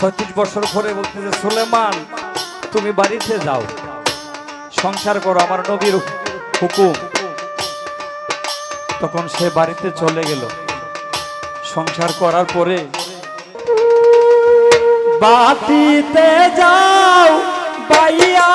ছত্রিশ বছর পরে বলতেছে সুলেমান, তুমি বাড়িতে যাও। সংসার করো, আমার নবীর হুকুম। তখন সে বাড়িতে চলে গেল। সংসার করার পরে বাতিতে যাও বাইয়া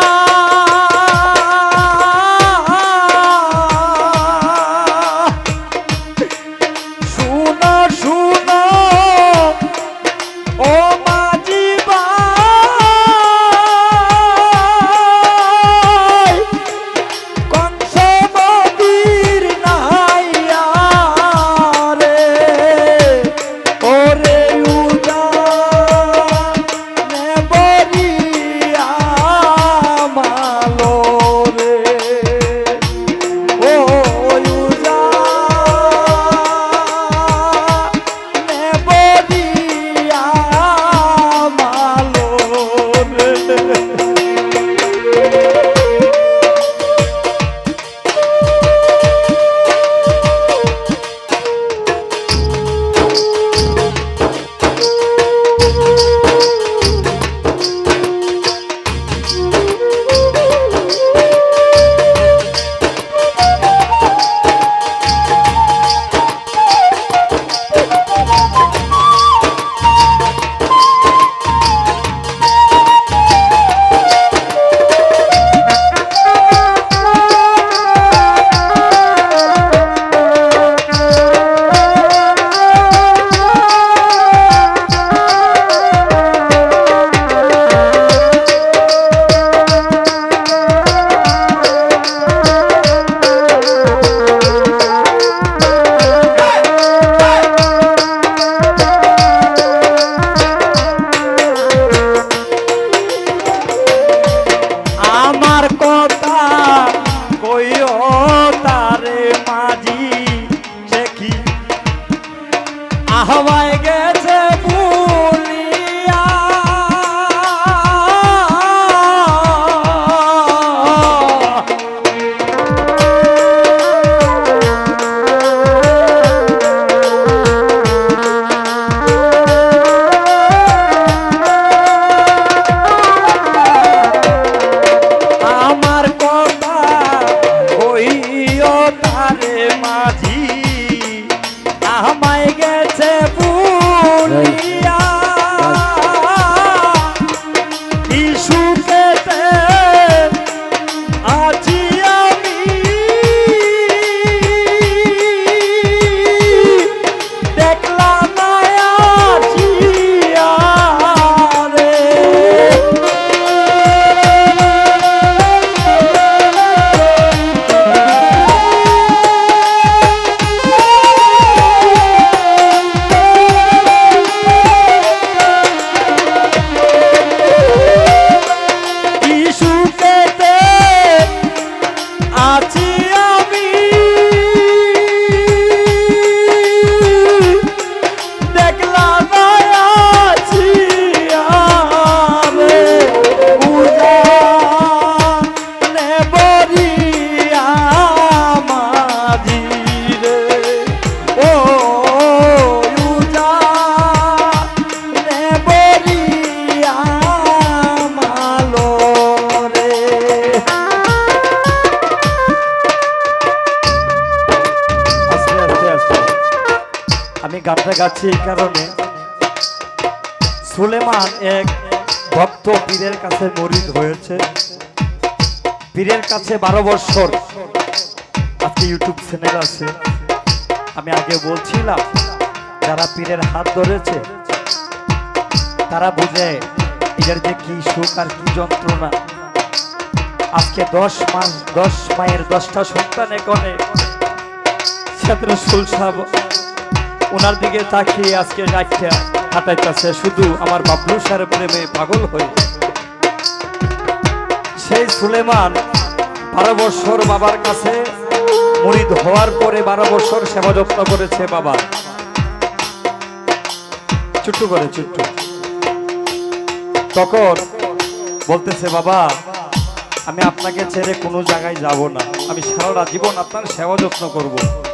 গানটা গাচ্ছি এই কারণে। সুলেমান এক ভক্ত পীরের কাছে মরিদ হয়েছে। পীরের কাছে বারো বছর। আজকে ইউটিউব চ্যানেল আছে। আমি আগে বলছিলাম, যারা পীরের হাত ধরেছে, তারা বুঝে এটার যে কি সুখ আর কি যন্ত্রণা। আজকে দশ মাস, দশ মায়ের দশটা সন্তানে ছাত্র সুলসাব ওনার দিকে তাকিয়ে আজকে রাখতে হাঁটাইতেছে শুধু আমার বাবলু সার প্রেমে পাগল হয়ে। সেই সুলেমান বারো বছর বাবার কাছে মুরিদ হওয়ার পরে বারো বছর সেবা যত্ন করেছে বাবা। চুট্টু করে চুট্টু। তখন বলতেছে, বাবা, আমি আপনাকে ছেড়ে কোনো জায়গায় যাব না। আমি সারা জীবন আপনার সেবা যত্ন করব।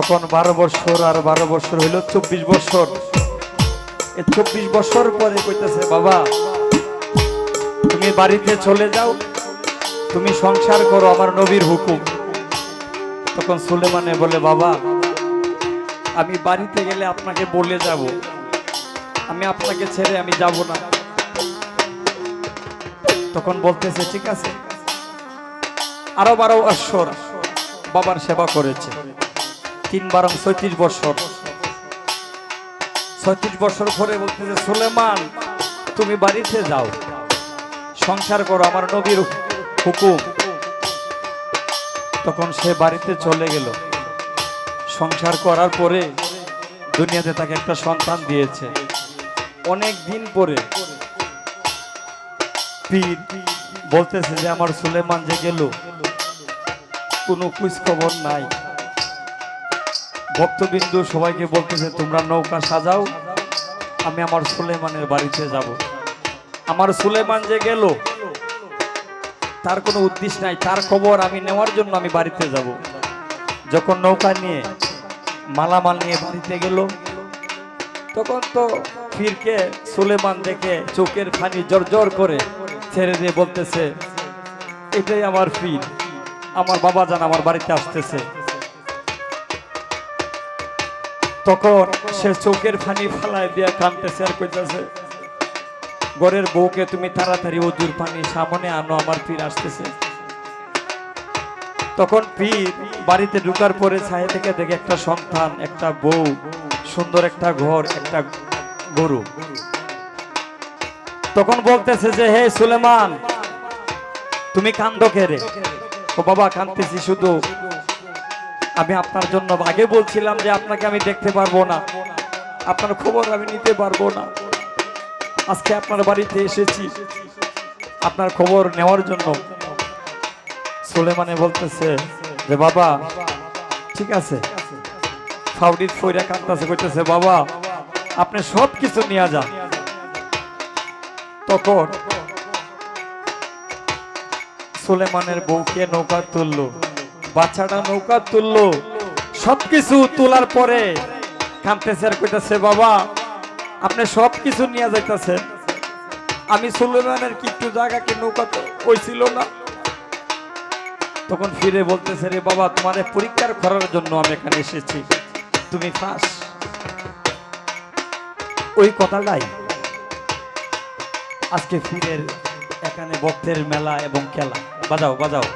তখন বারো বছর আর বারো বছর হইল চব্বিশ বছর। এ চব্বিশ বছর পরে কইতেছে, বাবা, তুমি বাড়িতে চলে যাও, তুমি সংসার করো আমার নবীর হুকুম। তখন সুলেমানে বলে, বাবা, আমি বাড়িতে গেলে আপনাকে বলে যাব। আমি আপনাকে ছেড়ে আমি যাব না। তখন বলতেছে, ঠিক আছে। আরও বারো বৎসর বাবার সেবা করেছে। তিন বারং ছয়ত্রিশ বছর। ছয়ত্রিশ বছর পরে বলতেছে, সুলেমান, তুমি বাড়িতে যাও। সংসার করো, আমার নবীর হুকুম। তখন সে বাড়িতে চলে গেল। সংসার করার পরে দুনিয়াতে তাকে একটা সন্তান দিয়েছে। অনেক দিন পরে পীর বলতেছে যে, আমার সুলেমান যে গেল, কোনো কুচ খবর নাই। ভক্তবিন্দু সবাইকে বলতেছে, তোমরা নৌকা সাজাও, আমি আমার সুলেমানের বাড়িতে যাব। আমার সুলেমান যে গেল, তার কোনো উদ্দেশ্য নাই, তার খবর আমি নেওয়ার জন্য আমি বাড়িতে যাব। যখন নৌকা নিয়ে, মালামাল নিয়ে বাড়িতে গেল, তখন তো ফিরকে সুলেমান দেখে চোখের ফানি জর্জর করে ছেড়ে দিয়ে বলতেছে, এটাই আমার ফির, আমার বাবা জান আমার বাড়িতে আসতেছে। তখন সে চোখের ফানি ফালায় দিয়ে কানতেছে আর কইতেছে, ঘরের বউকে তুমি তাড়াতাড়ি ওজুর পানি, সামনে আনো, আমার পীর আসতেছে। তখন পীর বাড়িতে ঢুকার পরে ছায়া থেকে দেখে একটা সন্তান, একটা বউ, সুন্দর একটা ঘর, একটা গরু। তখন বলতেছে যে, হে সুলেমান, তুমি কান্দ কেরে ও বাবা কান্দতেছি শুধু। আমি আপনার জন্য আগে বলছিলাম যে আপনাকে আমি দেখতে পারব না। আপনার খবর আমি নিতে পারব না। আজকে আপনার বাড়িতে এসেছি। আপনার খবর নেওয়ার জন্য। সুলেমানে বলতেছে যে, বাবা, ঠিক আছে। ফাউডির ফইরা কাঁদতেছে, কইতেছে, বাবা, আপনি সব কিছু নিয়ে যান। তখন সুলেমানের বউকে নৌকা তুললো। বাচ্চাটা নৌকা তুললো। সবকিছু তোলার পরে কাঁদতেছে আর কইতেছে, বাবা, আপনি সব কিছু নিয়ে যাইতেছেন। আমি সুলেমানের কি একটু জায়গা কি নৌকা তো ওই ছিল না? তখন ফিরে বলতেছে, রে বাবা তোমাদের পরীক্ষার করার জন্য আমি এখানে এসেছি। তুমি ফাঁস। ওই কথাটাই আজকে ফিরের এখানে ভক্তের মেলা এবং খেলা। বাজাও বাজাও।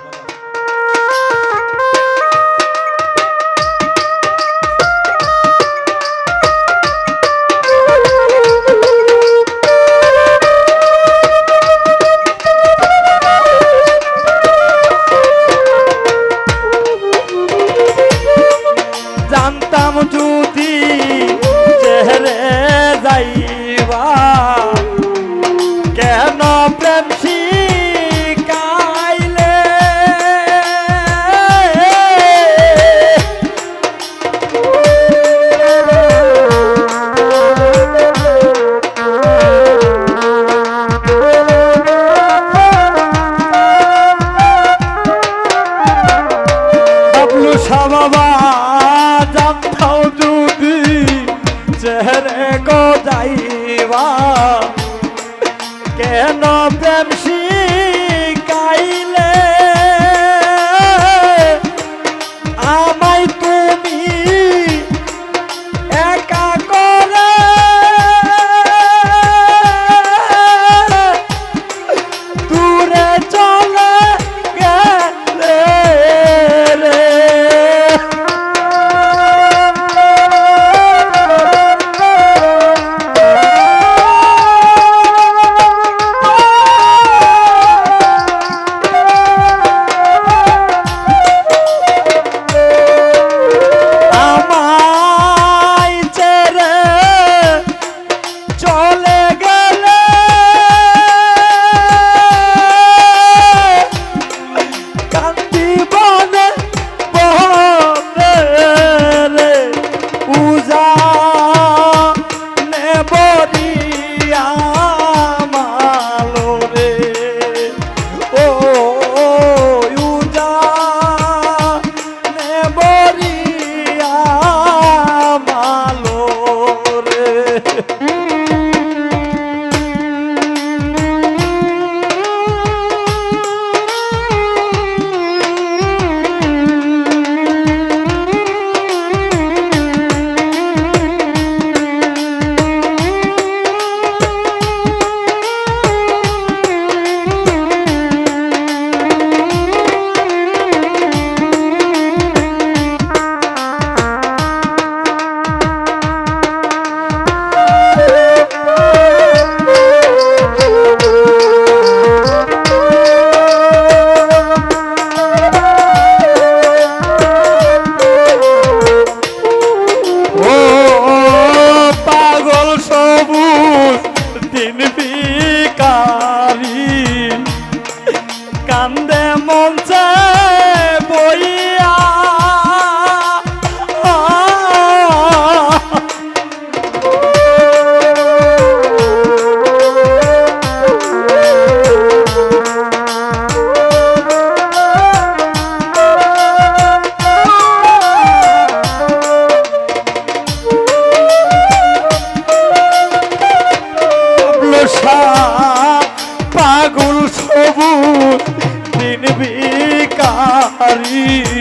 কারি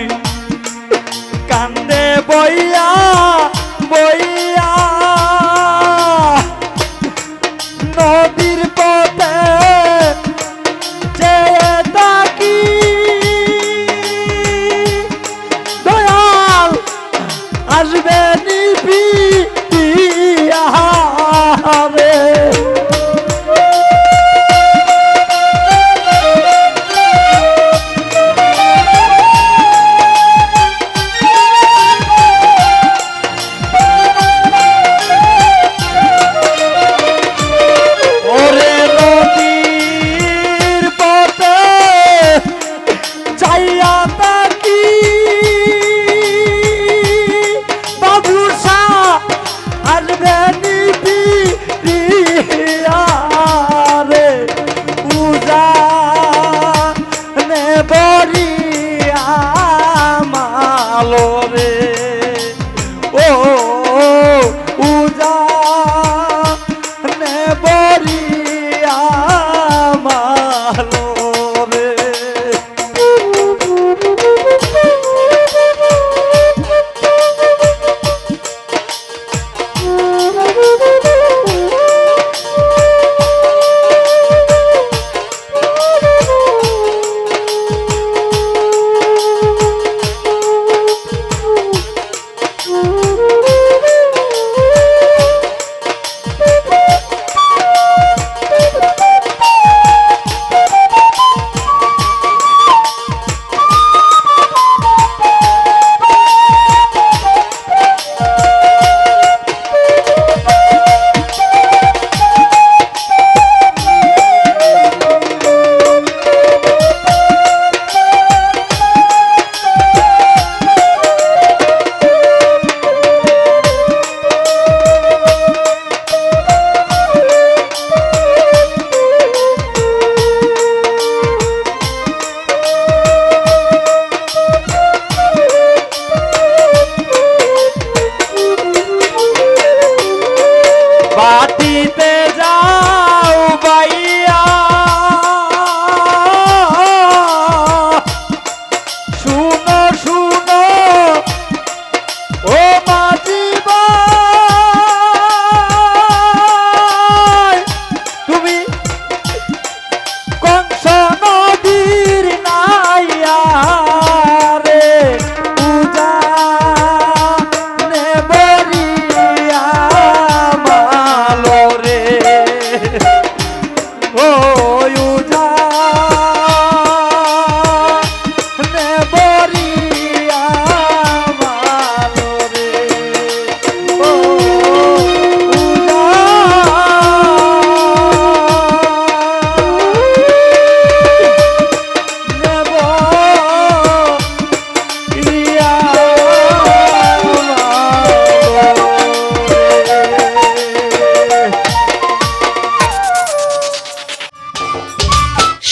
বাটিতে